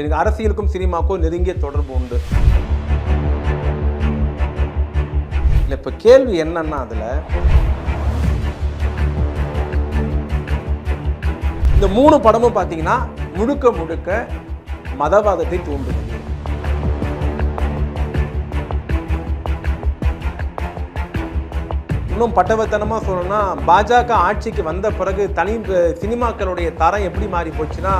எனக்கு அரசியலுக்கும் சினிமாவுக்கும் நெருங்கிய தொடர்பு உண்டு. இல்லை இப்போ கேள்வி என்னன்னா அதில் இந்த மூணு படமும் பார்த்தீங்கன்னா முழுக்க முழுக்க மதவாதத்தை தூண்டுது. இன்னும் பட்டவத்தனமாக சொல்லணும்னா பாஜக ஆட்சிக்கு வந்த பிறகு தனி சினிமாக்களுடைய தரம் எப்படி மாறி போச்சுன்னா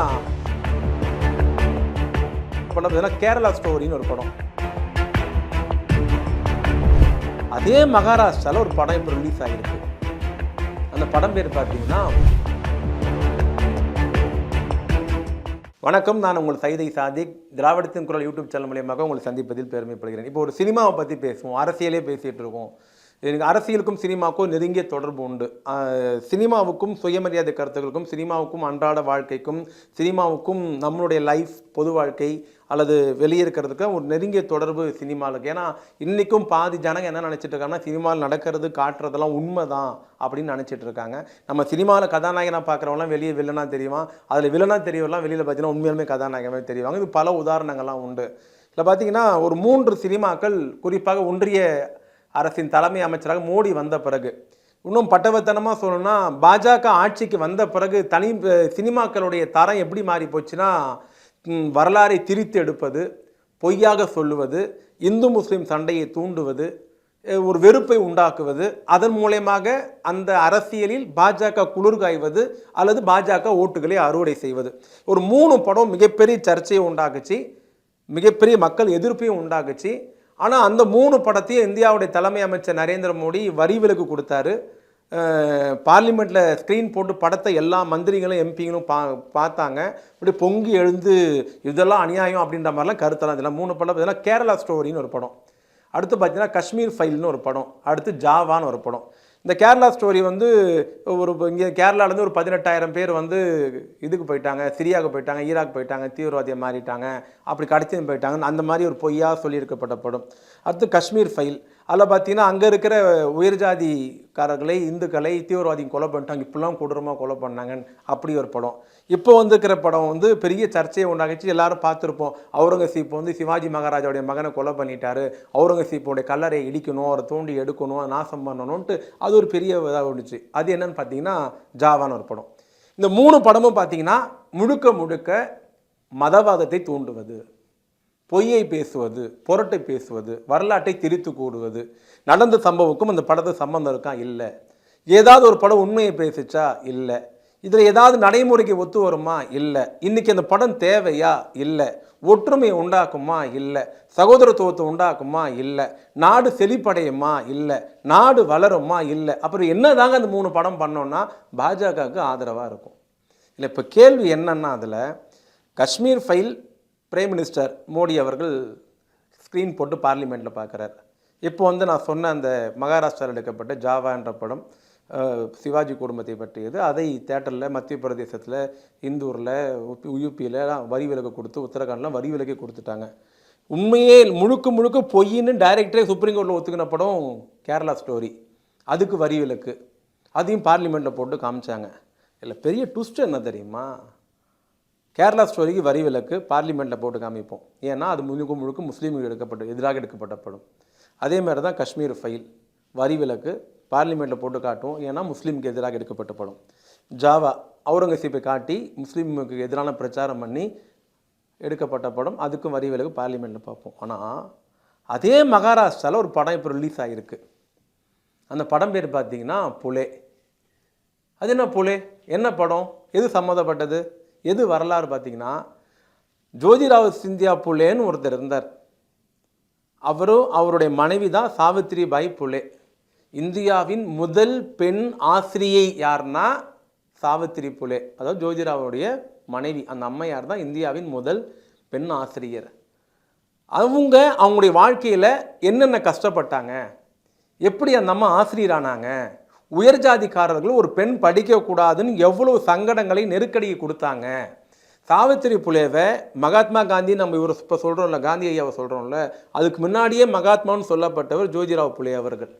படம் பார்த்தீங்கன்னா கேரளா ஸ்டோரின்னு ஒரு படம். அதே மகாராஷ்டிராவில் ஒரு படம் இப்போ ரிலீஸ் ஆகிருக்கு அந்த படம் பேர் பார்த்தீங்கன்னா வணக்கம் நான் உங்கள் சைதை சாதிக். திராவிடத்தின் குரல் யூடியூப் சேனல் மூலியமாக உங்களை சந்திப்பதில் பெருமைப்படுகிறேன். இப்போ ஒரு சினிமாவை பற்றி பேசுவோம். அரசியலே பேசிகிட்டு இருக்கோம். எனக்கு அரசியலுக்கும் சினிமாவுக்கும் நெருங்கிய தொடர்பு உண்டு. சினிமாவுக்கும் சுயமரியாதை கருத்துக்களுக்கும் சினிமாவுக்கும் அன்றாட வாழ்க்கைக்கும் சினிமாவுக்கும் நம்மளுடைய லைஃப் பொது வாழ்க்கை அல்லது வெளியே இருக்கிறதுக்கு ஒரு நெருங்கிய தொடர்பு சினிமாவுக்கு. ஏன்னா இன்றைக்கும் பாதி ஜனங்க என்ன நினச்சிட்டு இருக்காங்கன்னா சினிமாவில் நடக்கிறது காட்டுறதெல்லாம் உண்மை தான் அப்படின்னு நினச்சிட்டு இருக்காங்க. நம்ம சினிமாவில் கதாநாயகனாக பார்க்குறவங்களாம் வெளியே வில்லனா தெரியுமா அதில் வில்லனா தெரியவெல்லாம் வெளியில் பார்த்தீங்கன்னா உண்மையிலுமே கதாநாயகமே தெரியுவாங்க இது பல உதாரணங்கள்லாம் உண்டு. இதில் பார்த்தீங்கன்னா ஒரு மூன்று சினிமாக்கள் குறிப்பாக ஒன்றிய அரசின் தலைமை அமைச்சராக மோடி வந்த பிறகு. இன்னும் பட்டவத்தனமாக சொல்லணும்னா பாஜக ஆட்சிக்கு வந்த பிறகு தனி சினிமாக்களுடைய தரம் எப்படி மாறி போச்சுன்னா வரலாறை திரித்து எடுப்பது பொய்யாக சொல்லுவது இந்து முஸ்லீம் சண்டையை தூண்டுவது ஒரு வெறுப்பை உண்டாக்குவது அதன் மூலயமாக அந்த அரசியலில் பாஜக குளிர்காய்வது அல்லது பாஜக ஓட்டுகளை அறுவடை செய்வது. ஒரு மூணு படம் மிகப்பெரிய சர்ச்சையை உண்டாக்குச்சு மிகப்பெரிய மக்கள் எதிர்ப்பையும் உண்டாக்குச்சு ஆனால் அந்த மூணு படத்தையும் இந்தியாவுடைய தலைமை அமைச்சர் நரேந்திர மோடி வரி விலக்கு கொடுத்தாரு. பார்லிமெண்ட்டில் ஸ்க்ரீன் போட்டு படத்தை எல்லா மந்திரிகளும் எம்பிங்களும் பா பார்த்தாங்க. இப்படி பொங்கி எழுந்து இதெல்லாம் அநியாயம் அப்படின்ற மாதிரிலாம் கருத்தெல்லாம் இதெல்லாம் மூணு படம் இதெல்லாம் கேரளா ஸ்டோரின்னு ஒரு படம். அடுத்து பார்த்தீங்கன்னா காஷ்மீர் ஃபைல்னு ஒரு படம். அடுத்து ஜாவான்னு ஒரு படம். இந்த கேரளா ஸ்டோரி வந்து ஒரு இங்கே கேரளாலேருந்து ஒரு பதினெட்டாயிரம் பேர் வந்து இதுக்கு போயிட்டாங்க சிரியாவுக்கு போயிட்டாங்க ஈராக் போயிட்டாங்க தீவிரவாதியை மாறிட்டாங்க அப்படி கடத்தியும் போயிட்டாங்க அந்த மாதிரி ஒரு பொய்யா சொல்லியிருக்கப்பட்டப்படும் அடுத்து காஷ்மீர் ஃபைல். அதில் பார்த்தீங்கன்னா அங்கே இருக்கிற உயர்ஜாதிக்காரர்களை இந்துக்களை தீவிரவாதிங்க கொலை பண்ணிட்டாங்க. இப்படிலாம் கொடூரமாக கொலை பண்ணாங்கன்னு அப்படி ஒரு படம். இப்போ வந்துருக்கிற படம் வந்து பெரிய சர்ச்சையை உண்டாகிச்சு எல்லாரும் பார்த்துருப்போம். அவுரங்கசீப் வந்து சிவாஜி மகாராஜாவுடைய மகனை கொலை பண்ணிட்டாரு. அவுரங்கசீப்போடைய கல்லறையை இடிக்கணும் அவரை தோண்டி எடுக்கணும் நாசம் பண்ணணும்ன்ட்டு அது ஒரு பெரிய இதாக இருந்துச்சு அது என்னன்னு பார்த்தீங்கன்னா ஜாவான ஒரு படம். இந்த மூணு படமும் பார்த்தீங்கன்னா முழுக்க முழுக்க மதவாதத்தை தூண்டுவது. பொய்யை பேசுவது புரட்டை பேசுவது வரலாற்றை திரித்து கூடுவது நடந்த சம்பவக்கும் அந்த படத்து சம்பந்தம் இருக்கா இல்லை. ஏதாவது ஒரு படம் உண்மையை பேசிச்சா இல்லை. இதில் ஏதாவது நடைமுறைக்கு ஒத்து வருமா இல்லை. இன்னைக்கு அந்த படம் தேவையா இல்லை. ஒற்றுமையை உண்டாக்குமா இல்லை. சகோதரத்துவத்தை உண்டாக்குமா இல்லை. நாடு செழிப்படையுமா இல்லை. நாடு வளருமா இல்லை. அப்புறம் என்னதாங்க அந்த மூணு படம் பண்ணோன்னா பாஜகவுக்கு ஆதரவாக இருக்கும். இல்லை இப்போ கேள்வி என்னன்னா அதில் Kashmir file prime minister Modi அவர்கள் ஸ்க்ரீன் போட்டு பார்லிமெண்ட்டில் பார்க்குறார். இப்போ வந்து நான் சொன்ன அந்த மகாராஷ்டிராவில் எடுக்கப்பட்ட ஜாவா என்ற படம் சிவாஜி குடும்பத்தை பற்றியது. அதை தேட்டரில் மத்திய பிரதேசத்தில் இந்தூரில் யூபியில் வரி விலக்கு கொடுத்து உத்தரகாண்ட்லாம் வரி விலக்கே கொடுத்துட்டாங்க. உண்மையே முழுக்க முழுக்க பொய்ன்னு டைரக்டரே சுப்ரீம் கோர்ட்டில் ஒத்துக்கின படம் கேரளா ஸ்டோரி அதுக்கு வரி விலக்கு. அதையும் பார்லிமெண்ட்டில் போட்டு காமிச்சாங்க. இல்லை பெரிய ட்விஸ்ட் என்ன தெரியுமா? கேரளா ஸ்டோரிக்கு வரி விலக்கு பார்லிமெண்ட்டில் போட்டு காமிப்போம். ஏன்னா அது முழுக்க முழுக்க முஸ்லீம்கள் எடுக்கப்பட்டு எதிராக எடுக்கப்பட்ட படம் அதே மாதிரி தான் காஷ்மீர் ஃபைல். வரி விலக்கு பார்லிமெண்ட்டில் போட்டு காட்டுவோம். ஏன்னா முஸ்லீமுக்கு எதிராக எடுக்கப்பட்ட படம் ஜாவா அவுரங்கசீப்பை காட்டி முஸ்லீமுக்கு எதிரான பிரச்சாரம் பண்ணி எடுக்கப்பட்ட படம் அதுக்கும் வரி விலக்கு பார்லிமெண்ட்டில் பார்ப்போம். ஆனால் அதே மகாராஷ்டிராவில் ஒரு படம் இப்போ ரிலீஸ் ஆகிருக்கு அந்த படம் பேர் பார்த்தீங்கன்னா புலே. அது என்ன புலே? என்ன படம்? எது சம்மந்தப்பட்டது? எது வரலாறு பார்த்தீங்கன்னா ஜோதிராவ் சிந்தியா புலேன்னு ஒருத்தர் இருந்தார். அவரும் அவருடைய மனைவி தான் சாவித்ரி பாய் புலே. இந்தியாவின் முதல் பெண் ஆசிரியை யார்னா சாவித்ரி புலே. அதாவது ஜோதிராவுடைய மனைவி அந்த அம்மையார் தான் இந்தியாவின் முதல் பெண் ஆசிரியர். அவங்க அவங்களுடைய வாழ்க்கையில் என்னென்ன கஷ்டப்பட்டாங்க? எப்படி அந்த அம்மா ஆசிரியரானாங்க? உயர்ஜாதிக்காரர்கள் ஒரு பெண் படிக்கக்கூடாதுன்னு எவ்வளவு சங்கடங்களை நெருக்கடியை கொடுத்தாங்க. சாவித்திரி புலேவை மகாத்மா காந்தி நம்ம இவர் இப்போ சொல்கிறோம்ல காந்தி ஐயாவை சொல்கிறோம்ல அதுக்கு முன்னாடியே மகாத்மான்னு சொல்லப்பட்டவர் ஜோதிராவ் புலே அவர்கள்.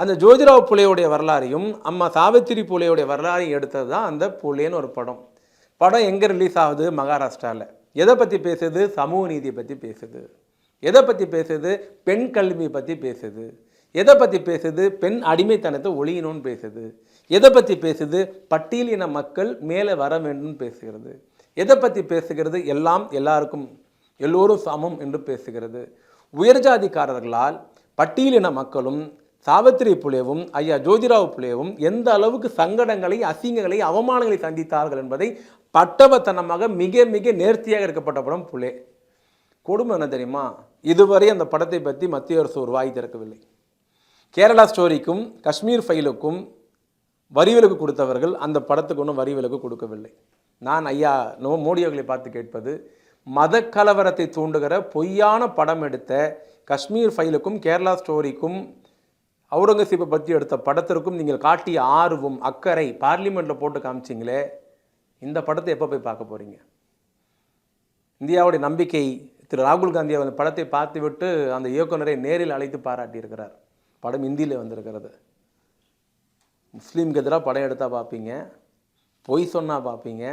அந்த ஜோதிராவ் புலேவுடைய வரலாறையும் அம்மா சாவித்திரி புலேவுடைய வரலாறையும் எடுத்தது தான் அந்த புலேன்னு ஒரு படம். படம் எங்கே ரிலீஸ் ஆகுது? மகாராஷ்டிராவில் எதை பற்றி பேசுது? சமூக நீதியை பற்றி பேசுது. எதை பற்றி பேசுது? பெண் கல்வியை பற்றி பேசுது. எதை பற்றி பேசுது? பெண் அடிமைத்தனத்தை ஒழியணும்னு பேசுது. எதை பற்றி பேசுது? பட்டியலின மக்கள் மேலே வர வேண்டும்னு பேசுகிறது. எதை பற்றி பேசுகிறது? எல்லாம் எல்லாருக்கும் எல்லோரும் சமம் என்று பேசுகிறது. உயர்ஜாதிக்காரர்களால் பட்டியலின மக்களும் சாவித்திரி புலேவும் ஐயா ஜோதிராவ் புலேவும் எந்த அளவுக்கு சங்கடங்களை அசிங்கங்களை அவமானங்களை சந்தித்தார்கள் என்பதை பட்டவத்தனமாக மிக மிக நேர்த்தியாக எடுக்கப்பட்ட படம் புலே. கொடுமை என்ன தெரியுமா? இதுவரை அந்த படத்தை பற்றி மத்திய அரசு ஒரு வாய் திறக்கவில்லை. கேரளா ஸ்டோரிக்கும் காஷ்மீர் ஃபைலுக்கும் வரி விலக்கு கொடுத்தவர்கள் அந்த படத்துக்கு ஒன்றும் வரி விலக்கு கொடுக்கவில்லை. நான் ஐயா நோ மோடி அவர்களை பார்த்து கேட்பது மத கலவரத்தை தூண்டுகிற பொய்யான படம் எடுத்த காஷ்மீர் ஃபைலுக்கும் கேரளா ஸ்டோரிக்கும் அவுரங்கசீப்பை பற்றி எடுத்த படத்திற்கும் நீங்கள் காட்டிய ஆர்வம் அக்கறை பார்லிமெண்ட்டில் போட்டு காமிச்சிங்களே இந்த படத்தை எப்போ போய் பார்க்க போகிறீங்க இந்தியாவுடைய நம்பிக்கை திரு ராகுல் காந்தி அந்த படத்தை பார்த்துவிட்டு அந்த இயக்குனரை நேரில் அழைத்து பாராட்டியிருக்கிறார். படம் இந்தியில் வந்திருக்கிறது. முஸ்லீம்க்கு எதிராக படம் எடுத்தால் பார்ப்பீங்க. பொய் சொன்னால் பார்ப்பீங்க.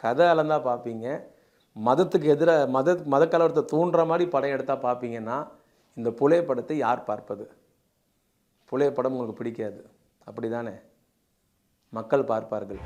கதை அளந்தால் பார்ப்பீங்க. மதத்துக்கு எதிராக மத மத கலவரத்தை தூண்டுற மாதிரி படம் எடுத்தால் பார்ப்பீங்கன்னா இந்த புலே படத்தை யார் பார்ப்பது? புலே படம் உங்களுக்கு பிடிக்காது. அப்படி தானே மக்கள் பார்ப்பார்கள்.